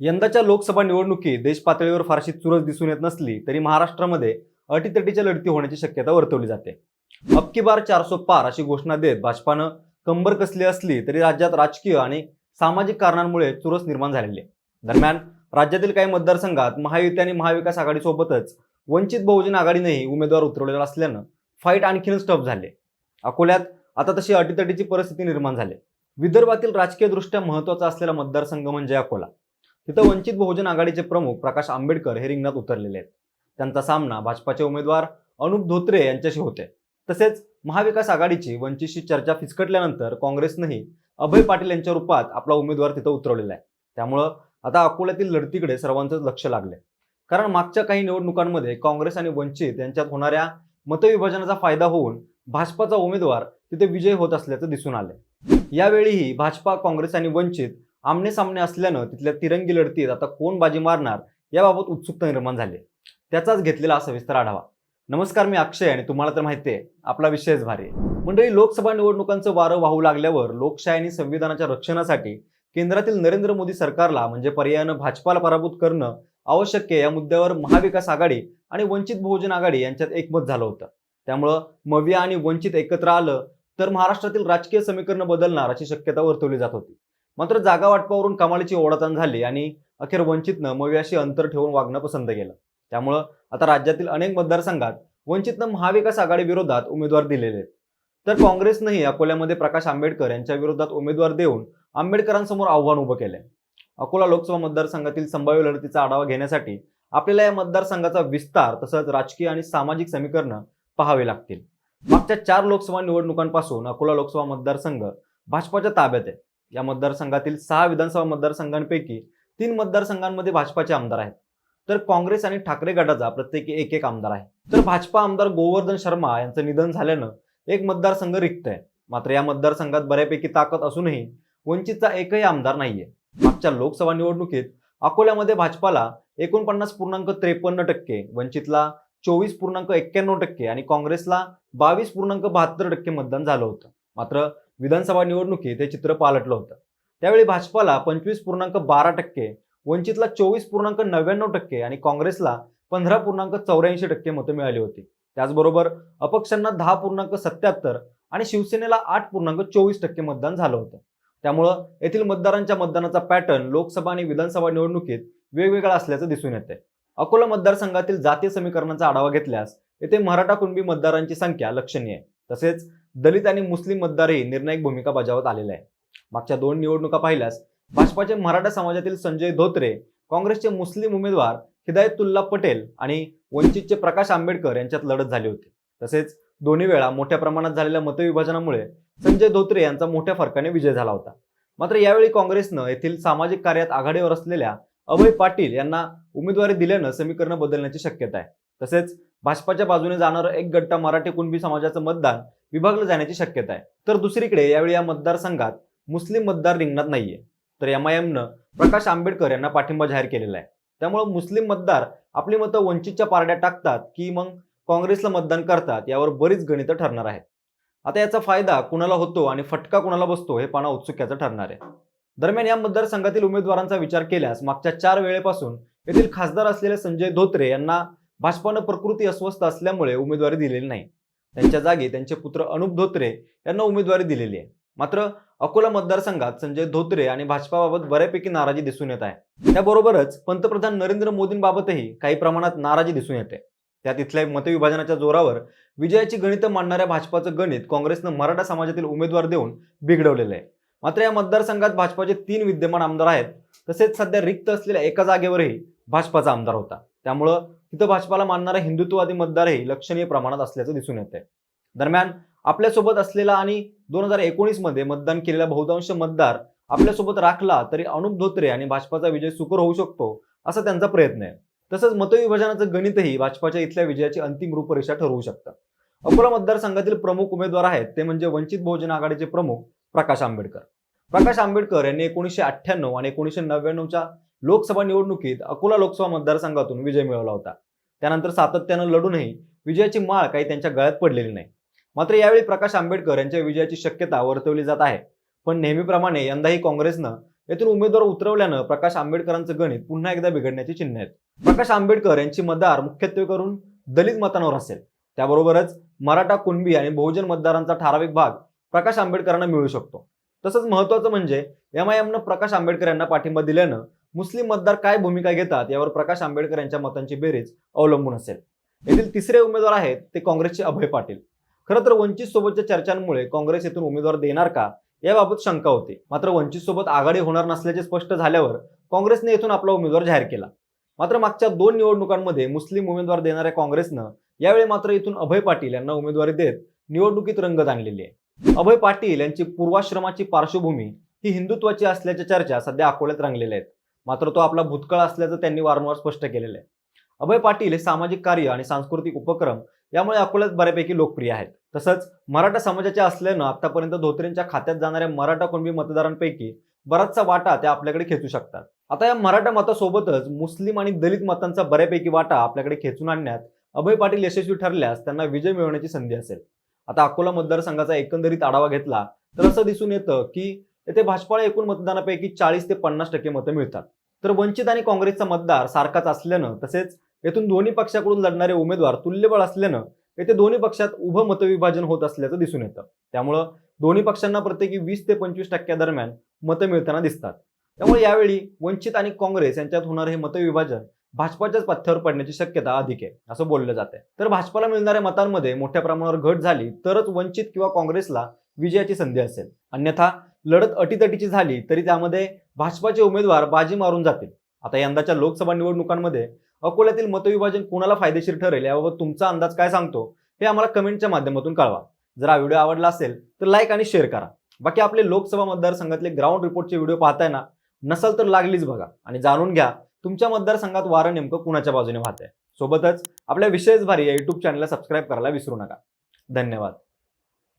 यंदाच्या लोकसभा निवडणुकीत देश पातळीवर फारशी चुरस दिसून येत नसली तरी महाराष्ट्रामध्ये अटीतटीच्या लढती होण्याची शक्यता वर्तवली जाते. अबकी बार चारसो पार अशी घोषणा देत भाजपानं कंबर कसली असली तरी राज्यात राजकीय आणि सामाजिक कारणांमुळे चुरस निर्माण झालेली आहे. दरम्यान राज्यातील काही मतदारसंघात महायुती आणि महाविकास आघाडीसोबतच वंचित बहुजन आघाडीनेही उमेदवार उतरवलेला असल्यानं फाईट आणखीनच टफ झाले. अकोल्यात आता तशी अटीतटीची परिस्थिती निर्माण झाली. विदर्भातील राजकीयदृष्ट्या महत्त्वाचा असलेला मतदारसंघ म्हणजे अकोला. तिथं वंचित बहुजन आघाडीचे प्रमुख प्रकाश आंबेडकर हे रिंगणात उतरलेले आहेत. त्यांचा सामना भाजपाचे उमेदवार अनुप धोत्रे यांच्याशी होते. तसेच महाविकास आघाडीची वंचितशी चर्चा फिसकटल्यानंतर काँग्रेसनंही अभय पाटील यांच्या रूपात आपला उमेदवार तिथं उतरवलेला आहे. त्यामुळं आता अकोल्यातील लढतीकडे सर्वांचंच लक्ष लागलंय. कारण मागच्या काही निवडणुकांमध्ये काँग्रेस आणि वंचित यांच्यात होणाऱ्या मतविभाजनाचा फायदा होऊन भाजपाचा उमेदवार तिथे विजय होत असल्याचं दिसून आलंय. यावेळीही भाजपा काँग्रेस आणि वंचित आमने सामने असल्यानं तिथल्या तिरंगी लढतीत आता कोण बाजी मारणार याबाबत उत्सुकता निर्माण झाली. त्याचाच घेतलेला असा सविस्तर आढावा. नमस्कार मी अक्षय आणि तुम्हाला तर माहिती आहे आपला विषयच भारी. आहे मंडळी लोकसभा निवडणुकांचं वारं वाहू लागल्यावर लोकशाही आणि संविधानाच्या रक्षणासाठी केंद्रातील नरेंद्र मोदी सरकारला म्हणजे पर्यायानं भाजपाला पराभूत करणं आवश्यक आहे. या मुद्द्यावर महाविकास आघाडी आणि वंचित बहुजन आघाडी यांच्यात एकमत झालं होतं. त्यामुळं मविया आणि वंचित एकत्र आलं तर महाराष्ट्रातील राजकीय समीकरणं बदलणार अशी शक्यता वर्तवली जात होती. मात्र जागा वाटपावरून कमालीची ओढाताण झाली आणि अखेर वंचितनं मवियाशी अंतर ठेवून वागणं पसंत केलं. त्यामुळं आता राज्यातील अनेक मतदारसंघात वंचितनं महाविकास आघाडी विरोधात उमेदवार दिलेले आहेत. तर काँग्रेसनंही अकोल्यामध्ये प्रकाश आंबेडकर यांच्या विरोधात उमेदवार देऊन आंबेडकरांसमोर आव्हान उभं केलंय. अकोला लोकसभा मतदारसंघातील संभाव्य लढतीचा आढावा घेण्यासाठी आपल्याला या मतदारसंघाचा विस्तार तसंच राजकीय आणि सामाजिक समीकरणं पाहावी लागतील. मागच्या चार लोकसभा निवडणुकांपासून अकोला लोकसभा मतदारसंघ भाजपाच्या ताब्यात आहे. या मतदारसंघातील सहा विधानसभा मतदारसंघांपैकी तीन मतदारसंघांमध्ये भाजपाचे आमदार आहेत. तर काँग्रेस आणि ठाकरे गटाचा प्रत्येकी एक एक आमदार आहे. तर भाजपा आमदार गोवर्धन शर्मा यांचं निधन झाल्यानं एक मतदारसंघ रिक्त आहे. मात्र या मतदारसंघात बऱ्यापैकी ताकद असूनही वंचितचा एकही आमदार नाहीये. मागच्या लोकसभा निवडणुकीत अकोल्यामध्ये भाजपाला एकोणपन्नास पूर्णांक त्रेपन्न टक्के वंचितला चोवीस पूर्णांक एक्क्याण्णव टक्के आणि काँग्रेसला बावीस पूर्णांक बहात्तर टक्के मतदान झालं होतं. मात्र विधानसभा निवडणुकीत हे चित्र पालटलं होतं. त्यावेळी भाजपाला पंचवीस पूर्णांक बारा टक्के वंचितला चोवीस पूर्णांक नव्याण्णव टक्के आणि काँग्रेसला पंधरा पूर्णांक चौऱ्याऐंशी टक्के मतं मिळाली होती. त्याचबरोबर अपक्षांना दहा पूर्णांक सत्याहत्तर आणि शिवसेनेला आठ पूर्णांक चोवीस टक्के मतदान झालं होतं. त्यामुळं येथील मतदारांच्या मतदानाचा पॅटर्न लोकसभा आणि विधानसभा निवडणुकीत वेगवेगळा असल्याचं दिसून येते अकोला मतदारसंघातील जातीय समीकरणाचा आढावा घेतल्यास येथे मराठा कुणबी मतदारांची संख्या लक्षणीय आहे. तसेच दलित आणि मुस्लिम मतदारही निर्णायक भूमिका बजावत आलेले आहे. मागच्या दोन निवडणुका पाहिल्यास भाजपाचे मराठा समाजातील संजय धोत्रे काँग्रेसचे मुस्लिम उमेदवार हिदायतुल्ला पटेल आणि वंचितचे प्रकाश आंबेडकर यांच्यात लढत झाली होती. तसेच दोन्ही वेळा मोठ्या प्रमाणात झालेल्या मतविभाजनामुळे संजय धोत्रे यांचा मोठ्या फरकाने विजय झाला होता. मात्र यावेळी काँग्रेसनं येथील सामाजिक कार्यात आघाडीवर असलेल्या अभय पाटील यांना उमेदवारी दिल्यानं समीकरणं बदलण्याची शक्यता आहे. तसेच भाजपाच्या बाजूने जाणारं एक गट्टा मराठी कुणबी समाजाचं मतदान विभागलं जाण्याची शक्यता आहे. तर दुसरीकडे यावेळी या मतदारसंघात मुस्लिम मतदार रिंगणात नाहीये. तर एम आय एमनं प्रकाश आंबेडकर यांना पाठिंबा जाहीर केलेला आहे. त्यामुळे मुस्लिम मतदार आपली मतं वंचितच्या पारड्या टाकतात की मग काँग्रेसला मतदान करतात यावर बरीच गणितं ठरणार आहेत. आता याचा फायदा कुणाला होतो आणि फटका कुणाला बसतो हे पाना उत्सुक्याचं ठरणार आहे. दरम्यान या मतदारसंघातील उमेदवारांचा विचार केल्यास मागच्या चार वेळेपासून येथील खासदार असलेले संजय धोत्रे यांना भाजपानं प्रकृती अस्वस्थ असल्यामुळे उमेदवारी दिलेली नाही. त्यांच्या जागी त्यांचे पुत्र अनुप धोत्रे यांना उमेदवारी दिलेली आहे. मात्र अकोला मतदारसंघात संजय धोत्रे आणि भाजपाबाबत बऱ्यापैकी नाराजी दिसून येत आहे. त्याबरोबरच पंतप्रधान नरेंद्र मोदींबाबतही काही प्रमाणात नाराजी दिसून येते. त्यात इथल्या मतविभाजनाच्या जोरावर विजयाची गणितं मांडणाऱ्या भाजपाचं गणित काँग्रेसनं मराठा समाजातील उमेदवार देऊन बिघडवलेलं आहे. मात्र या मतदारसंघात भाजपाचे तीन विद्यमान आमदार आहेत. तसेच सध्या रिक्त असलेल्या एका जागेवरही भाजपाचा आमदार होता. त्यामुळं तिथं भाजपाला मानणारा हिंदुत्ववादी मतदारही लक्षणीय प्रमाणात असल्याचं दिसून येते दरम्यान आपल्यासोबत असलेला आणि दोन हजार एकोणीसमध्ये मतदान केलेला बहुतांश मतदार आपल्यासोबत राखला तरी अनुप धोत्रे आणि भाजपाचा विजय सुकर होऊ शकतो असा त्यांचा प्रयत्न आहे. तसंच मतविभाजनाचं गणितही भाजपाच्या इथल्या विजयाची अंतिम रूपरेषा ठरवू शकतं. अकोला मतदारसंघातील प्रमुख उमेदवार आहेत ते म्हणजे वंचित बहुजन आघाडीचे प्रमुख प्रकाश आंबेडकर. प्रकाश आंबेडकर यांनी एकोणीसशे अठ्ठ्याण्णव आणि एकोणीसशे नव्याण्णवच्या लोकसभा निवडणुकीत अकोला लोकसभा मतदारसंघातून विजय मिळवला होता. त्यानंतर सातत्यानं लढूनही विजयाची माळ काही त्यांच्या गळ्यात पडलेली नाही. मात्र यावेळी प्रकाश आंबेडकर यांच्या विजयाची शक्यता वर्तवली जात आहे. पण नेहमीप्रमाणे यंदाही काँग्रेसनं येथून उमेदवार उतरवल्यानं प्रकाश आंबेडकरांचं गणित पुन्हा एकदा बिघडण्याची चिन्ह आहेत. प्रकाश आंबेडकर यांची मतदार मुख्यत्वे करून दलित मतांवर असेल. त्याबरोबरच मराठा कुणबी आणि बहुजन मतदारांचा ठराविक भाग प्रकाश आंबेडकरांना मिळू शकतो. तसंच महत्वाचं म्हणजे एम आय एमनं प्रकाश आंबेडकर यांना पाठिंबा दिल्यानं मुस्लिम मतदार काय भूमिका घेतात यावर प्रकाश आंबेडकर यांच्या मतांची बेरीज अवलंबून असेल. येथील तिसरे उमेदवार आहेत ते काँग्रेसचे अभय पाटील. खरं तर वंचित सोबतच्या चर्चांमुळे काँग्रेस येथून उमेदवार देणार का याबाबत शंका होती. मात्र वंचित सोबत आघाडी होणार नसल्याचे स्पष्ट झाल्यावर काँग्रेसने येथून आपला उमेदवार जाहीर केला. मात्र मागच्या दोन निवडणुकांमध्ये मुस्लिम उमेदवार देणाऱ्या काँग्रेसनं यावेळी मात्र इथून अभय पाटील यांना उमेदवारी देत निवडणुकीत रंगत आणलेली आहे. अभय पाटील यांची पूर्वाश्रमाची पार्श्वभूमी ही हिंदुत्वाची असल्याच्या चर्चा सध्या अकोल्यात रंगलेल्या आहेत. मात्र तो आपला भूतकाळ असल्याचं त्यांनी वारंवार स्पष्ट केलेलं आहे. अभय पाटील हे सामाजिक कार्य आणि सांस्कृतिक उपक्रम यामुळे अकोल्यात बऱ्यापैकी लोकप्रिय आहेत. तसंच मराठा समाजाचे असल्यानं आतापर्यंत धोत्रेंच्या खात्यात जाणाऱ्या मराठा कुणबी मतदारांपैकी बराचसा वाटा त्या आपल्याकडे खेचू शकतात. आता या मराठा मतासोबतच मुस्लिम आणि दलित मतांचा बऱ्यापैकी वाटा आपल्याकडे खेचून आणण्यात अभय पाटील यशस्वी ठरल्यास त्यांना विजय मिळवण्याची संधी असेल. आता अकोला मतदारसंघाचा एकंदरीत आढावा घेतला तर असं दिसून येतं की येथे भाजपाला एकूण मतदानापैकी चाळीस ते पन्नास टक्के मतं मिळतात. तर वंचित आणि काँग्रेसचा मतदार सारखाच असल्यानं तसेच येथून दोन्ही पक्षाकडून लढणारे उमेदवार तुल्यबळ असल्यानं येथे दोन्ही पक्षात उभं मतविभाजन होत असल्याचं दिसून येतं. त्यामुळं दोन्ही पक्षांना प्रत्येकी वीस ते पंचवीस टक्क्यादरम्यान मतं मिळताना दिसतात. त्यामुळे यावेळी वंचित आणि काँग्रेस यांच्यात होणारे हे मतविभाजन भाजपाच्याच पथ्यावर पडण्याची शक्यता अधिक आहे असं बोललं जाते तर भाजपाला मिळणाऱ्या मतांमध्ये मोठ्या प्रमाणावर घट झाली तरच वंचित किंवा काँग्रेसला विजयाची संधी असेल. अन्यथा लढत अटीतटीची झाली तरी त्यामध्ये भाजपाचे उमेदवार बाजी मारून जातील. आता यंदाच्या लोकसभा निवडणुकांमध्ये अकोल्यातील मतविभाजन कुणाला फायदेशीर ठरेल याबाबत तुमचा अंदाज काय सांगतो हे आम्हाला कमेंटच्या माध्यमातून कळवा. जर हा व्हिडिओ आवडला असेल तर लाईक आणि शेअर करा. बाकी आपले लोकसभा मतदारसंघातले ग्राउंड रिपोर्टचे व्हिडिओ पाहताय ना नसाल तर लागलीच बघा. आणि जाणून घ्या तुमच्या मतदारसंघात वारं नेमकं कुणाच्या बाजूने वाहत आहे सोबतच आपल्या विशेष भारी या युट्यूब चॅनलला सबस्क्राईब करायला विसरू नका. धन्यवाद.